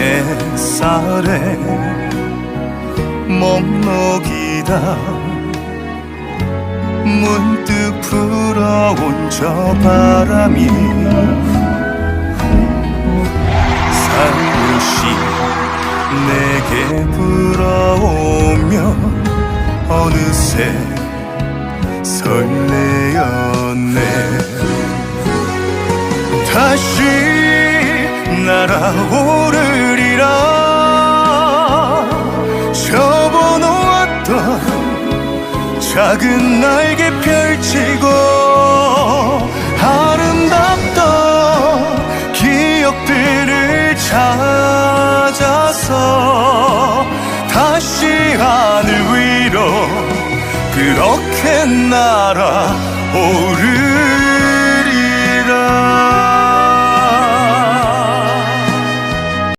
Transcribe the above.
햇살에 먹먹이다. 문득 불어온 저 바람이 살며시 내게 불어오며 어느새 설레었네. 다시 날아오 작은 날개 펼치고 아름답던 기억들을 찾아서 다시 하늘 위로 그렇게 날아오르리라